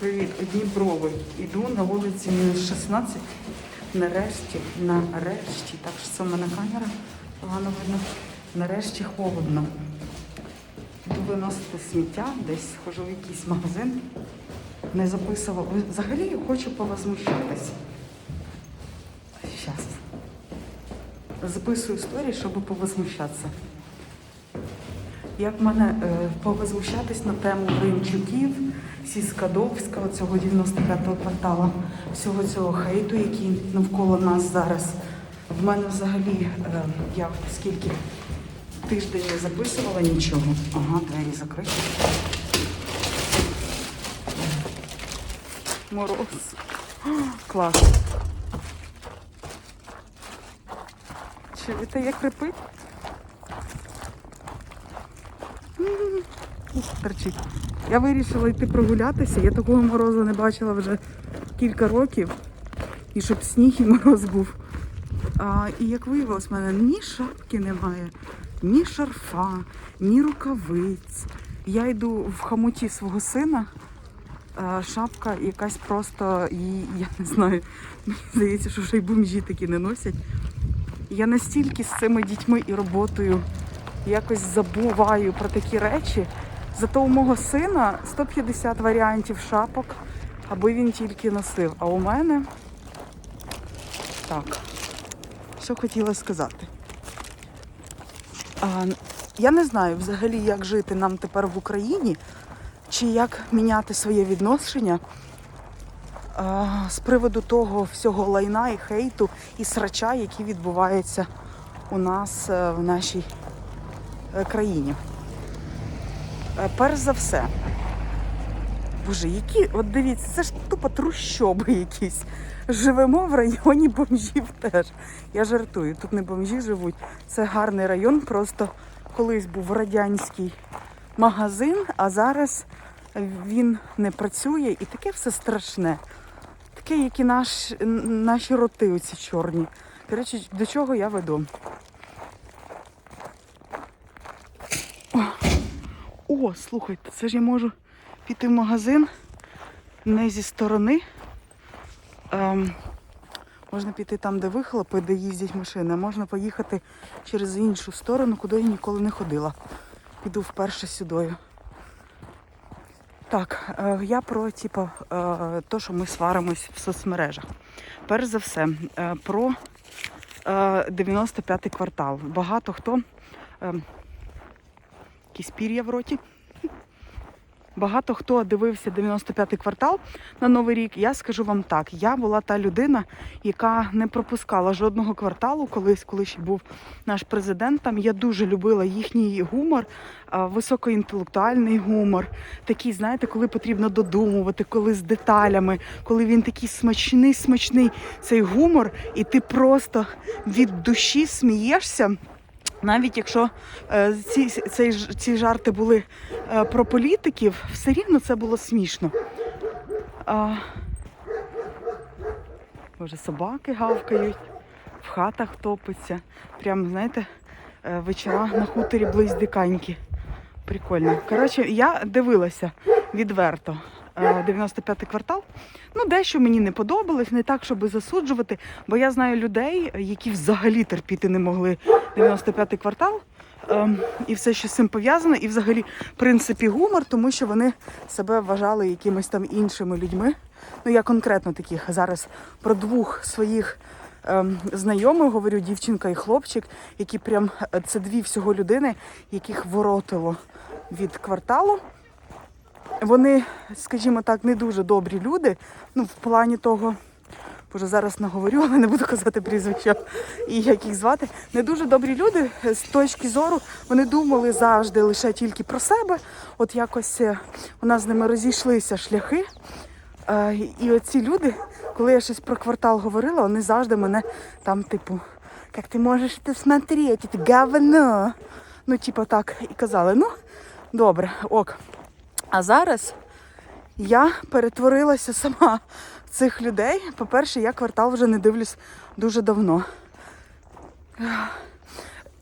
Привіт, одні брови. Іду на вулиці мінус 16. Нарешті, нарешті, так що це в мене камера, погано видно. Нарешті холодно. Буду виносити сміття, десь схожу в якийсь магазин. Не записувала. Взагалі хочу повозмущатись. Зараз. Записую історії, щоб повозмущатися. Як мене е, повозмущатись на тему Гринчуків, Сіскадовського, цього 95-го кварталу, всього цього хейту, який навколо нас зараз. В мене взагалі, е, я скільки тиждень не записувала нічого. Ага, двері закриті. Мороз. Клас. Чи Чуєте, як крипить? Ух, Торчить. Я вирішила йти прогулятися. Я такого морозу не бачила вже кілька років. І щоб сніг і мороз був. А, і як виявилось, в мене ні шапки немає, ні шарфа, ні рукавиць. Я йду в хамуті свого сина. А, шапка якась просто, її, я не знаю, мені здається, що вже й бомжі такі не носять. Я настільки з цими дітьми і роботою якось забуваю про такі речі. Зато у мого сина 150 варіантів шапок, аби він тільки носив. А у мене так, що хотіла сказати. А, я не знаю взагалі, як жити нам тепер в Україні, чи як міняти своє відношення а, з приводу того всього лайна і хейту і срача, які відбуваються у нас е, в нашій е, країні. Е, Перш за все, боже, які, от дивіться, це ж тупо трущоби якісь. Живемо в районі бомжів теж. Я жартую, тут не бомжі живуть. Це гарний район, просто колись був радянський магазин, а зараз він не працює і таке все страшне. Таке, як і наш, наші роти оці чорні. Коротше, до чого я веду? О, слухайте, це ж я можу піти в магазин не зі сторони. Ем, можна піти там, де вихлопи, де їздять машини, а можна поїхати через іншу сторону, куди я ніколи не ходила. Піду вперше сюдою. Так, е, я про типу, е, то, що ми сваримось в соцмережах. Перш за все, е, про е, 95-й квартал. Багато хто. Якісь пір'я в роті. Багато хто дивився 95-й квартал на Новий рік. Я скажу вам так: я була та людина, яка не пропускала жодного кварталу колись, коли ще був наш президент. Там я дуже любила їхній гумор, високоінтелектуальний гумор. Такий, знаєте, коли потрібно додумувати, коли з деталями, коли він такий смачний, смачний цей гумор, і ти просто від душі смієшся. Навіть якщо е, ці, цей, ці жарти були е, про політиків, все рівно це було смішно. А, Боже, собаки гавкають, в хатах топиться. Прям, знаєте, е, вечора на хуторі близдиканьки. Прикольно. Коротше, я дивилася відверто. Е, 95-й квартал. Ну, дещо мені не подобалось, не так, щоб засуджувати, бо я знаю людей, які взагалі терпіти не могли 95-й квартал. ем, І все, що з цим пов'язано, і взагалі, в принципі, гумор, тому що вони себе вважали якимись там іншими людьми. Ну, я конкретно таких зараз про двох своїх ем, знайомих говорю, дівчинка і хлопчик, які прям е, це дві всього людини, яких воротило від кварталу. Вони, скажімо так, не дуже добрі люди. Ну, в плані того, боже, зараз наговорю, але не буду казати прізвища і як їх звати. Не дуже добрі люди е, з точки зору, вони думали завжди лише тільки про себе. От якось е, у нас з ними розійшлися шляхи. Е, І оці люди, коли я щось про квартал говорила, вони завжди мене там, типу, як ти можеш це смотрети, ти говно. Ну, типу, так і казали. Ну, добре, ок. А зараз я перетворилася сама цих людей. По-перше, я квартал вже не дивлюсь дуже давно.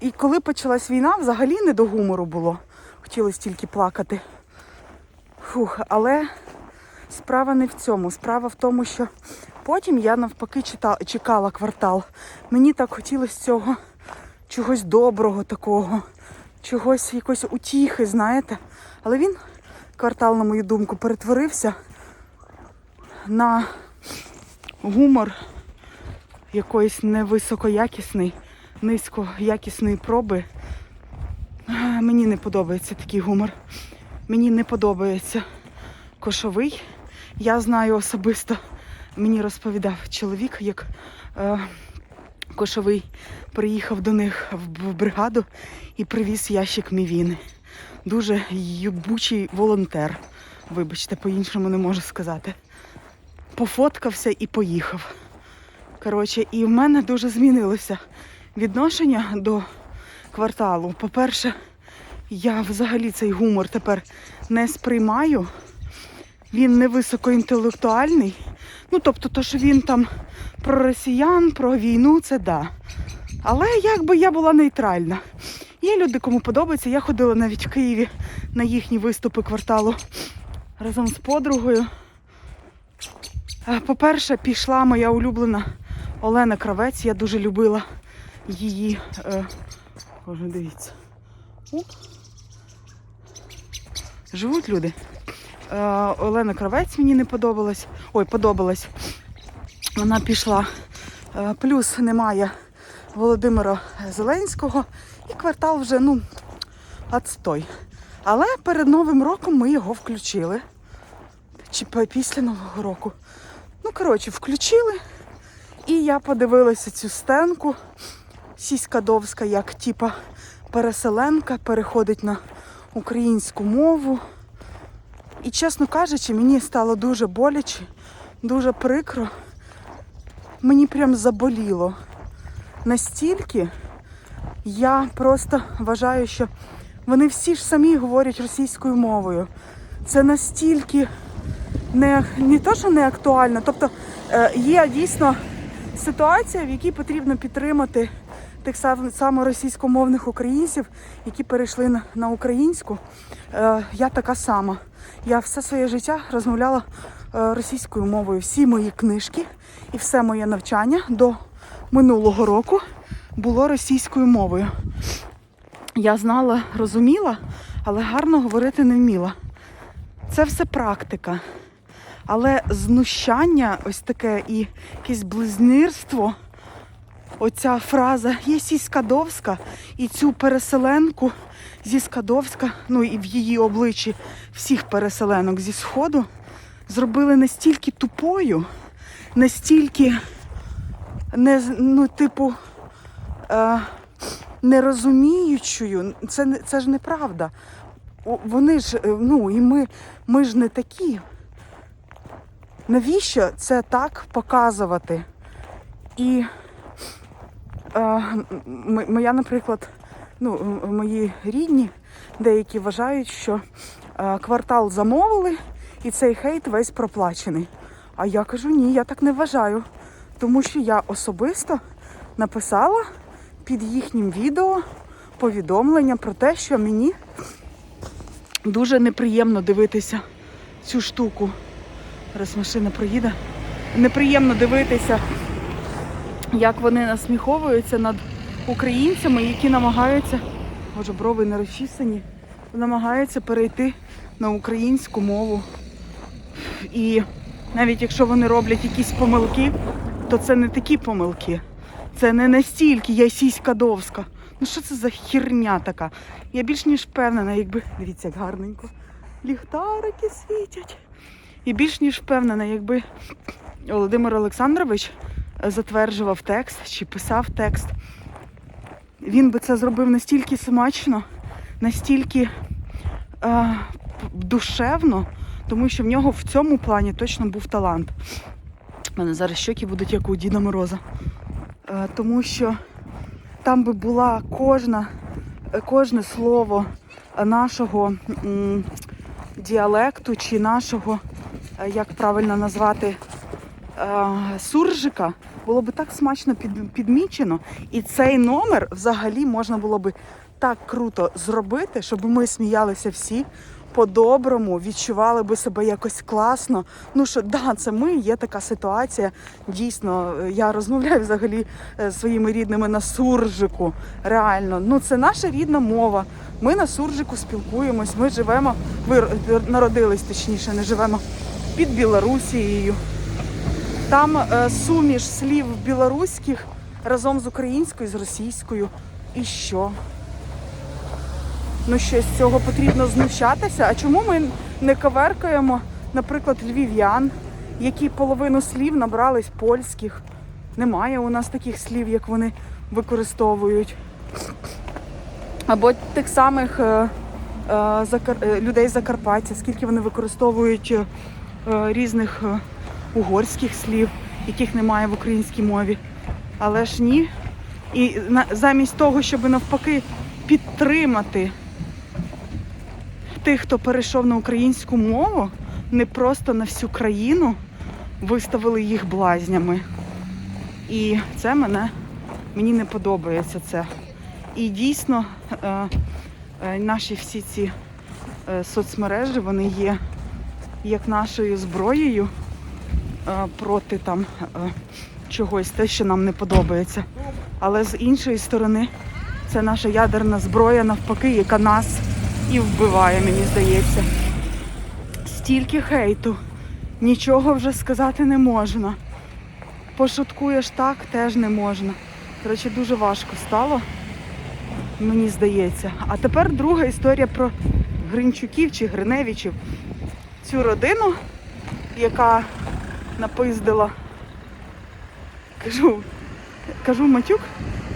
І коли почалась війна, взагалі не до гумору було. Хотілося тільки плакати. Фух, але справа не в цьому. Справа в тому, що потім я навпаки чекала квартал. Мені так хотілося цього чогось доброго такого, чогось якоїсь утіхи, знаєте. Але він, квартал, на мою думку, перетворився на гумор якоїсь невисокоякісний, низькоякісної проби. Мені не подобається такий гумор. Мені не подобається кошовий. Я знаю особисто, мені розповідав чоловік, як е, кошовий приїхав до них в бригаду і привіз ящик мівіни. Дуже юбучий волонтер. Вибачте, по-іншому не можу сказати. Пофоткався і поїхав. Коротше, і в мене дуже змінилося відношення до кварталу. По-перше, я взагалі цей гумор тепер не сприймаю. Він не високоінтелектуальний. Ну, тобто, то, що він там про росіян, про війну, це да. Але якби я була нейтральна. Є люди, кому подобається. Я ходила навіть в Києві на їхні виступи кварталу разом з подругою. Е, По-перше, пішла моя улюблена Олена Кравець. Я дуже любила її. Е, Боже, дивіться. Живуть люди. Е, Олена Кравець мені не подобалась. Ой, подобалась. Вона пішла. Е, Плюс немає Володимира Зеленського. І квартал вже, ну, отстой. Але перед Новим роком ми його включили. Чи після Нового року. Ну, коротше, включили. І я подивилася цю стенку. Сіська як типа переселенка, переходить на українську мову. І, чесно кажучи, мені стало дуже боляче, дуже прикро. Мені прям заболіло. Настільки я просто вважаю, що вони всі ж самі говорять російською мовою. Це настільки не, не то, що не актуально. Тобто е, є дійсно ситуація, в якій потрібно підтримати тих сам- саме російськомовних українців, які перейшли на, на українську. Е, я така сама. Я все своє життя розмовляла е, російською мовою. Всі мої книжки і все моє навчання до минулого року було російською мовою. Я знала, розуміла, але гарно говорити не вміла. Це все практика. Але знущання, ось таке і якесь близнірство, оця фраза є Скадовська, і цю переселенку зі Скадовська, ну і в її обличчі всіх переселенок зі Сходу, зробили настільки тупою, настільки не, ну, типу, е, нерозуміючою. Це, це ж неправда. Вони ж, е, ну, і ми, ми ж не такі. Навіщо це так показувати? І е, моя, наприклад, ну, мої рідні деякі вважають, що е, квартал замовили і цей хейт весь проплачений. А я кажу, ні, я так не вважаю. Тому що я особисто написала під їхнім відео повідомлення про те, що мені дуже неприємно дивитися цю штуку. Зараз машина проїде. Неприємно дивитися, як вони насміховуються над українцями, які намагаються, може, брови не розчісані, намагаються перейти на українську мову. І навіть якщо вони роблять якісь помилки, то це не такі помилки. Це не настільки ясіська довська. Ну що це за херня така? Я більш ніж впевнена, якби. Дивіться, як гарненько. Ліхтарики світять. І більш ніж впевнена, якби Володимир Олександрович е, затверджував текст чи писав текст, він би це зробив настільки смачно, настільки е, душевно, тому що в нього в цьому плані точно був талант. У мене зараз щоки будуть як у Діда Мороза. Е, тому що там би була кожна, е, кожне слово нашого діалекту чи нашого, е, як правильно назвати, суржика, було би так смачно під, підмічено. І цей номер взагалі можна було би так круто зробити, щоб ми сміялися всі, по-доброму відчували би себе якось класно. Ну що да, це ми, є така ситуація. Дійсно, е, я розмовляю взагалі е, своїми рідними на суржику. Реально, ну це наша рідна мова. Ми на суржику спілкуємось. Ми живемо, ви народились точніше, не живемо під Білорусією. Там е, суміш слів білоруських разом з українською, з російською. І що? Ну що з цього потрібно знущатися? А чому ми не коверкаємо, наприклад, львів'ян, які половину слів набрались польських? Немає у нас таких слів, як вони використовують. Або тих самих е, е, е, людей Закарпаття, скільки вони використовують е, різних е, угорських слів, яких немає в українській мові. Але ж ні. І на, замість того, щоб навпаки підтримати тих, хто перейшов на українську мову, не просто на всю країну виставили їх блазнями. І це мене мені не подобається це. І дійсно е, е, наші всі ці е, соцмережі вони є як нашою зброєю проти там чогось, те, що нам не подобається. Але з іншої сторони, це наша ядерна зброя, навпаки, яка нас і вбиває, мені здається. Стільки хейту, нічого вже сказати не можна. Пошуткуєш так, теж не можна. Коротше, дуже важко стало, мені здається. А тепер друга історія про Гринчуків чи Гриневичів. Цю родину, яка напиздила, кажу, кажу матюк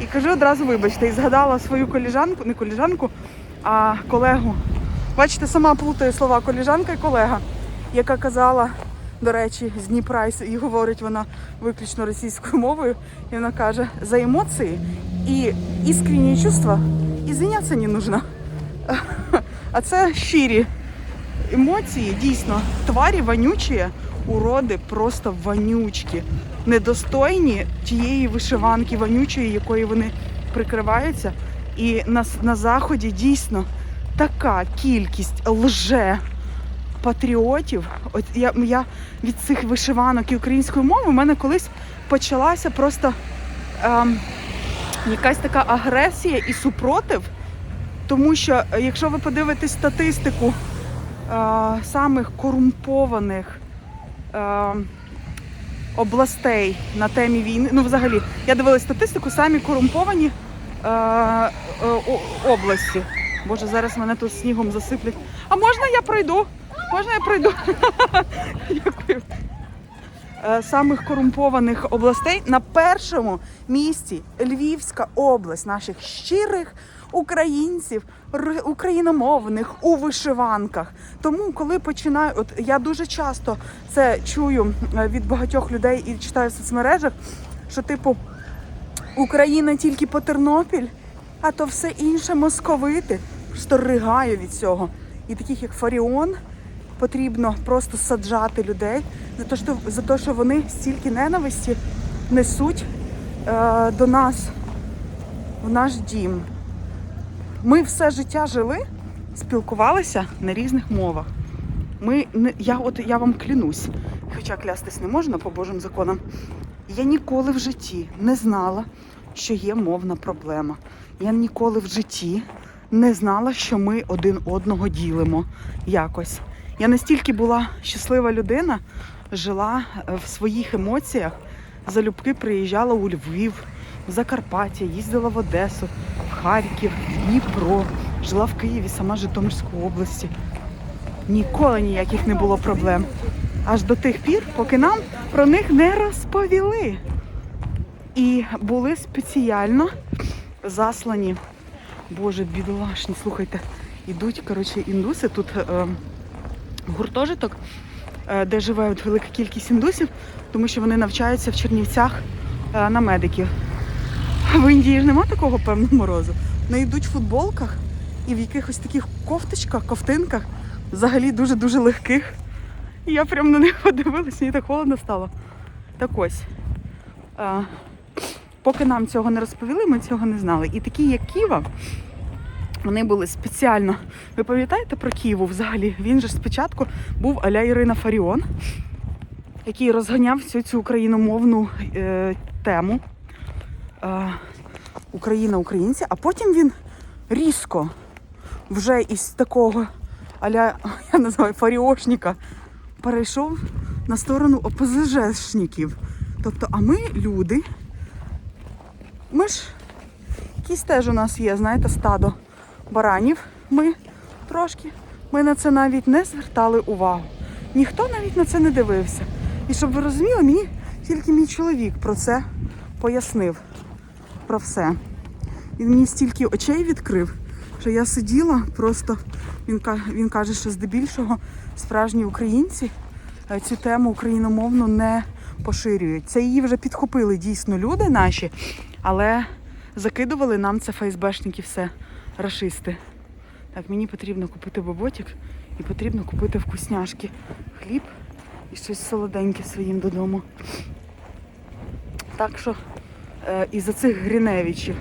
і кажу одразу вибачте. І згадала свою коліжанку, не коліжанку, а колегу. Бачите, сама плутає слова коліжанка і колега, яка казала, до речі, з Дніпра і говорить вона виключно російською мовою. І вона каже, за емоції і іскренні чувства извиняться не нужно. А це щирі емоції, дійсно, тварі вонючі, уроди просто вонючки, недостойні тієї вишиванки вонючої, якої вони прикриваються. І на, на заході дійсно така кількість лже патріотів. От я, я від цих вишиванок і української мови в мене колись почалася просто ем, якась така агресія і супротив. Тому що, е, якщо ви подивитесь статистику е, самих корумпованих е, областей на темі війни, ну взагалі, я дивилась статистику, самі корумповані області. Боже, зараз мене тут снігом засиплять. А можна я пройду? Можна я пройду? Дякую. Е, Самих корумпованих областей на першому місці Львівська область наших щирих українців, україномовних у вишиванках. Тому, коли починаю, от я дуже часто це чую е, від багатьох людей і читаю в соцмережах, що типу Україна тільки по Тернопіль, а то все інше московити. Просто ригаю від цього. І таких як Фаріон потрібно просто саджати людей за те, що, за те, що вони стільки ненависті несуть е, до нас в наш дім. Ми все життя жили, спілкувалися на різних мовах. Ми не я, от я вам клянусь, хоча клястись не можна по Божим законам. Я ніколи в житті не знала, що є мовна проблема. Я ніколи в житті не знала, що ми один одного ділимо якось. Я настільки була щаслива людина, жила е, в своїх емоціях, залюбки приїжджала у Львів, в Закарпаття, їздила в Одесу, в Харків, в Дніпро, жила в Києві, сама Житомирської області. Ніколи ніяких не було проблем. Аж до тих пір, поки нам про них не розповіли. І були спеціально заслані. Боже, бідолашні, слухайте, ідуть, коротше, індуси. Тут е, гуртожиток, е, де живе от велика кількість індусів, тому що вони навчаються в Чернівцях е, на медиків. В Індії ж нема такого певного морозу. Вони йдуть в футболках і в якихось таких кофточках, ковтинках, взагалі дуже-дуже легких. І я прям на них подивилася, мені так холодно стало. Так ось. Е, поки нам цього не розповіли, ми цього не знали. І такі, як Ківа, Вони були спеціально. Ви пам'ятаєте про Києву взагалі? Він же спочатку був аля Ірина Фаріон, який розганяв всю цю україномовну е, тему. Е, Україна українці, а потім він різко вже із такого аля, я називаю фаріошника, перейшов на сторону ОПЗЖшників. Тобто, а ми люди, ми ж якісь теж у нас є, знаєте, стадо баранів. Ми трошки. Ми на це навіть не звертали увагу. Ніхто навіть на це не дивився. І щоб ви розуміли, мені тільки мій чоловік про це пояснив. Про все. Він мені стільки очей відкрив, що я сиділа просто. Він, він каже, що здебільшого справжні українці е, цю тему україномовну не поширюють. Це її вже підхопили дійсно люди наші, але закидували нам це ФСБшники все, рашисти. Так, мені потрібно купити боботик і потрібно купити вкусняшки, хліб і щось солоденьке своїм додому. Так що е, із-за цих Гриневичів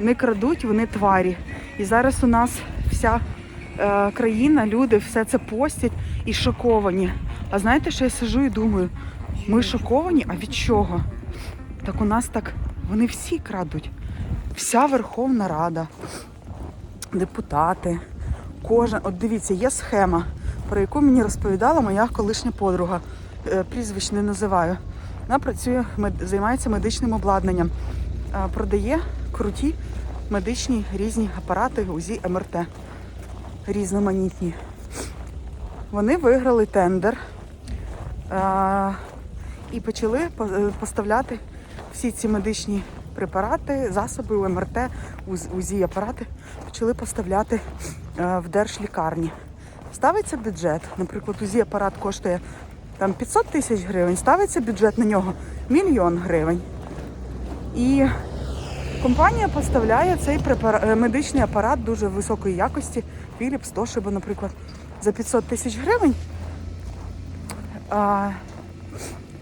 не крадуть, вони тварі. І зараз у нас вся країна, люди все це постять і шоковані. А знаєте, що я сижу і думаю, ми шоковані, а від чого? Так у нас так, вони всі крадуть. Вся Верховна Рада, депутати, кожен. От дивіться, є схема, про яку мені розповідала моя колишня подруга. Е, Прізвищ не називаю. Вона працює, займається медичним обладнанням, Е, продає круті медичні різні апарати УЗІ МРТ. Різноманітні. Вони виграли тендер е, і почали е, поставляти всі ці медичні препарати, засоби УМРТ, УЗ- УЗІ апарати почали поставляти е, в держлікарні. Ставиться бюджет, наприклад, УЗІ апарат коштує там 500 тисяч гривень, ставиться бюджет на нього мільйон гривень. І компанія поставляє цей е, медичний апарат дуже високої якості, Philips, Toshiba, наприклад, за 500 тисяч гривень. А,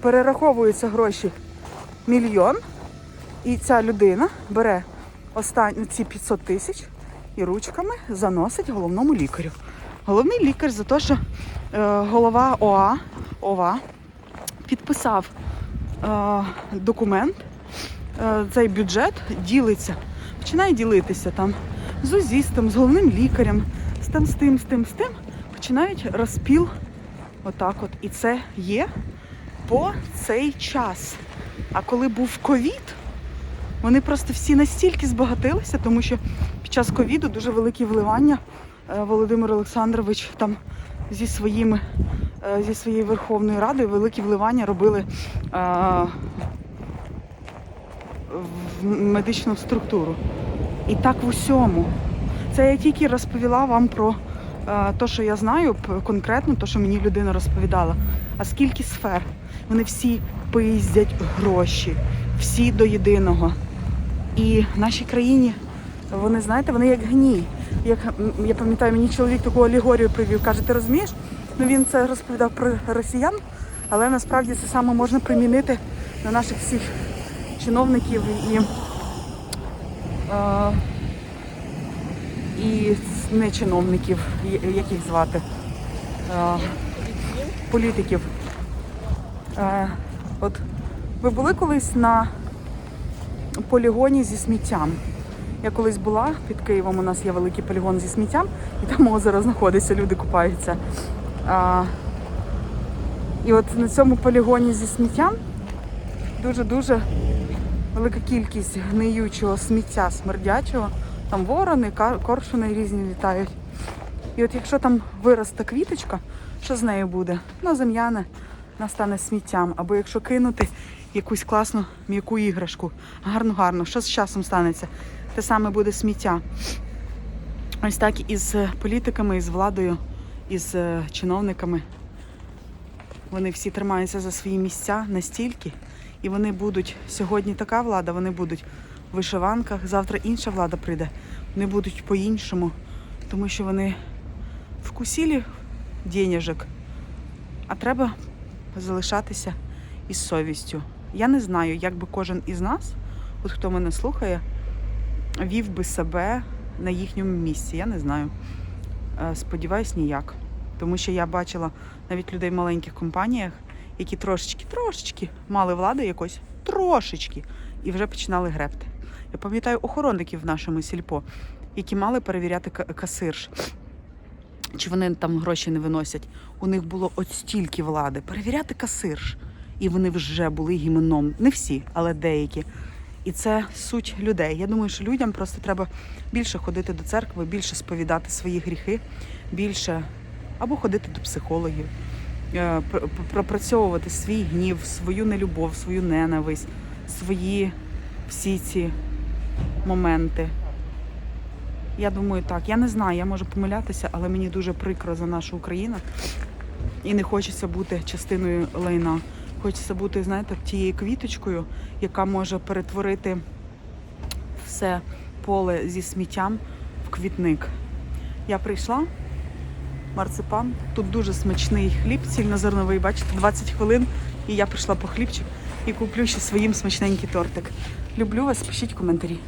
перераховуються гроші мільйон, і ця людина бере останні ці 500 тисяч і ручками заносить головному лікарю. Головний лікар за те, що е, голова ОА, ОВА підписав е, документ, цей бюджет ділиться, починає ділитися там з узістом, з головним лікарем, з тим, з тим, з тим, з тим. Починають розпіл отак от. І це є по цей час. А коли був ковід, вони просто всі настільки збагатилися, тому що під час ковіду дуже великі вливання е, Володимир Олександрович там зі своїми е, зі своєю Верховною Радою великі вливання робили е, в медичну структуру. І так в усьому. Це я тільки розповіла вам про те, що я знаю, конкретно те, що мені людина розповідала. А скільки сфер? Вони всі пиздять гроші, всі до єдиного. І в нашій країні вони, знаєте, вони як гній. Як я пам'ятаю, мені чоловік таку алегорію привів. Каже, ти розумієш? Ну він це розповідав про росіян, але насправді це саме можна примінити на наших всіх чиновників і, е, і не чиновників, як їх звати, е, політиків. Е, от ви були колись на полігоні зі сміттям. Я колись була під Києвом, у нас є великий полігон зі сміттям, і там озеро знаходиться, люди купаються. А, і от на цьому полігоні зі сміттям дуже-дуже велика кількість гниючого сміття смердячого. Там ворони, коршуни різні літають. І от якщо там виросте квіточка, що з нею буде? Вона зем'яне, стане сміттям. Або якщо кинути якусь класну м'яку іграшку, гарно-гарно, що з часом станеться? Те саме буде сміття. Ось так і з політиками, і з владою, і з е, чиновниками. Вони всі тримаються за свої місця настільки, і вони будуть сьогодні така влада, вони будуть в вишиванках, завтра інша влада прийде. Вони будуть по-іншому, тому що вони вкусілі денежок, а треба залишатися із совістю. Я не знаю, як би кожен із нас, от хто мене слухає, вів би себе на їхньому місці? Я не знаю. Е, Сподіваюсь, ніяк. Тому що я бачила навіть людей в маленьких компаніях, які трошечки, трошечки мали влади якось, трошечки, і вже починали гребти. Я пам'ятаю охоронників в нашому сільпо, які мали перевіряти касирш. Чи вони там гроші не виносять? У них було от стільки влади. Перевіряти касирш. І вони вже були гіменом. Не всі, але деякі. І це суть людей. Я думаю, що людям просто треба більше ходити до церкви, більше сповідати свої гріхи, більше або ходити до психологів, пропрацьовувати свій гнів, свою нелюбов, свою ненависть, свої всі ці моменти. Я думаю, так. Я не знаю, я можу помилятися, але мені дуже прикро за нашу Україну. І не хочеться бути частиною лайна. Хочеться бути, знаєте, тією квіточкою, яка може перетворити все поле зі сміттям в квітник. Я прийшла, марципан. Тут дуже смачний хліб, цільнозерновий, бачите, 20 хвилин. І я прийшла по хлібчик і куплю ще своїм смачненький тортик. Люблю вас, пишіть коментарі.